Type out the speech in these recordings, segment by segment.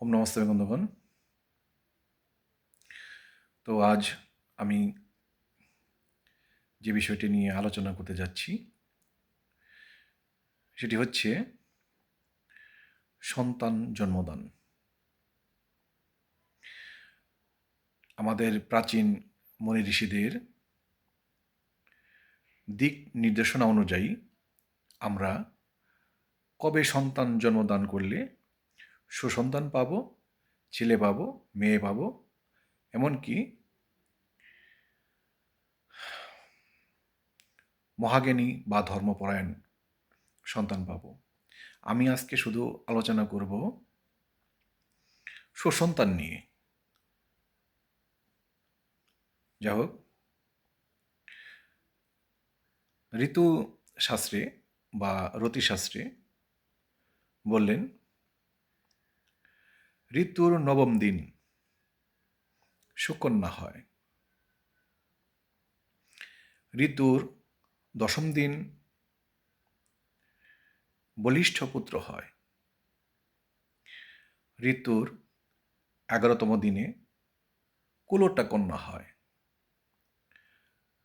ওম নমস্তে বন্ধুগণ তো আজ আমি যে বিষয়টি নিয়ে আলোচনা করতে যাচ্ছি, সেটি হচ্ছে সন্তান জন্মদান। আমাদের প্রাচীন মনি ঋষিদের দিক নির্দেশনা অনুযায়ী আমরা কবে সন্তান জন্মদান করলে সুসন্তান পাব, ছেলে পাব, মেয়ে পাব, এমনকি মহাজ্ঞানী বা ধর্মপরায়ণ সন্তান পাব। আমি আজকে শুধু আলোচনা করব সুসন্তান নিয়ে। যাই হোক ঋতু শাস্ত্রে বা রতিশাস্ত্রে বললেন ঋতুর নবম দিন সুকন্যা হয়। ঋতুর দশম দিন বলিষ্ঠ পুত্র হয়। ঋতুর এগারোতম দিনে কুলোটা কন্যা হয়।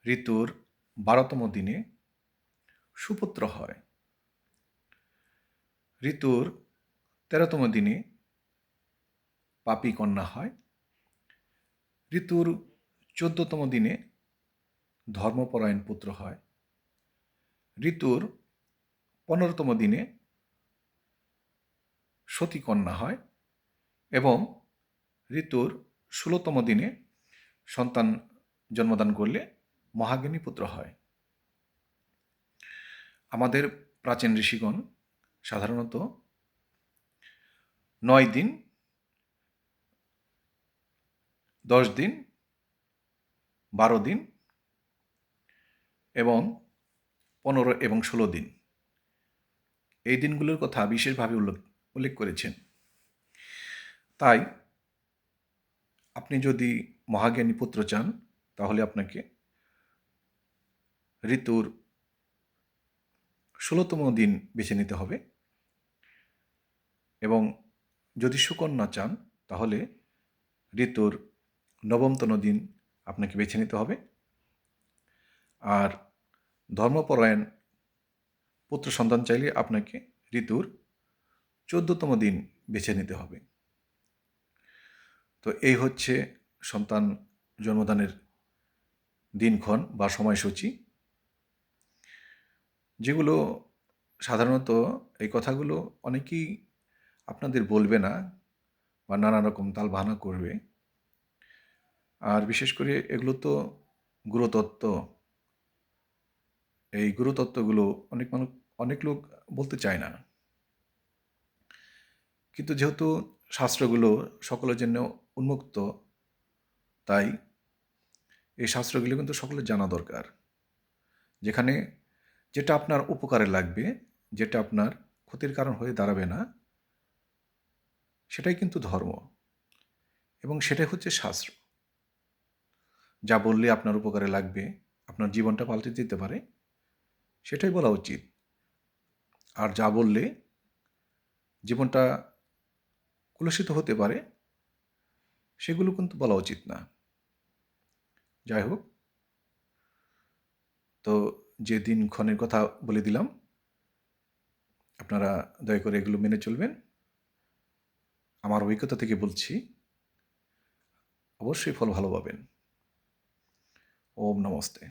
ঋতুর বারোতম দিনে সুপুত্র হয়। ঋতুর তেরোতম দিনে পাপি কন্যা হয়। ঋতুর চোদ্দতম দিনে ধর্মপরায়ণ পুত্র হয়। ঋতুর পনেরোতম দিনে সতী কন্যা হয় এবং ঋতুর ষোলোতম দিনে সন্তান জন্মদান করলে মহাজ্ঞানী পুত্র হয়। আমাদের প্রাচীন ঋষিগণ সাধারণত নয় দিন দশ দিন, বারো দিন এবং পনেরো এবং ষোলো দিন। এই দিনগুলোর কথা বিশেষভাবে উল্লেখ উল্লেখ করেছেন। তাই আপনি যদি মহাজ্ঞানী পুত্র চান, তাহলে আপনাকে ঋতুর ষোলোতম দিন বেছে নিতে হবে এবং যদি সুকন্যা চান, তাহলে ঋতুর নবমতম দিন আপনাকে বেছে নিতে হবে। আর ধর্মপরায়ণ পুত্র সন্তান চাইলে আপনাকে ঋতুর চোদ্দতম দিন বেছে নিতে হবে। তো এই হচ্ছে সন্তান জন্মদানের দিনক্ষণ বা সময়সূচি। যেগুলো সাধারণত এই কথাগুলো অনেকেই আপনাদের বলবে না বা নানা রকম তাল বাহানা করবে। আর বিশেষ করে এগুলো তো গুরুতত্ত্ব। এই গুরুতত্ত্বগুলো অনেক মানুষ অনেক লোক বলতে চায় না। কিন্তু যেহেতু শাস্ত্রগুলো সকলের জন্য উন্মুক্ত, তাই এই শাস্ত্রগুলো কিন্তু সকলের জানা দরকার। যেখানে যেটা আপনার উপকারে লাগবে, যেটা আপনার ক্ষতির কারণ হয়ে দাঁড়াবে না, সেটাই কিন্তু ধর্ম। এবং সেটাই হচ্ছে শাস্ত্র। যা বললে আপনার উপকারে লাগবে, আপনার জীবনটা পাল্টে দিতে পারে, সেটাই বলা উচিত। আর যা বললে জীবনটা কুলসিত হতে পারে, সেগুলো কিন্তু বলা উচিত না। যাই হোক, তো যে দিনক্ষণের কথা বলে দিলাম, আপনারা দয়া করে এগুলো মেনে চলবেন। আমার অভিজ্ঞতা থেকে বলছি, অবশ্যই ফল ভালো পাবেন। ওম নমস্তে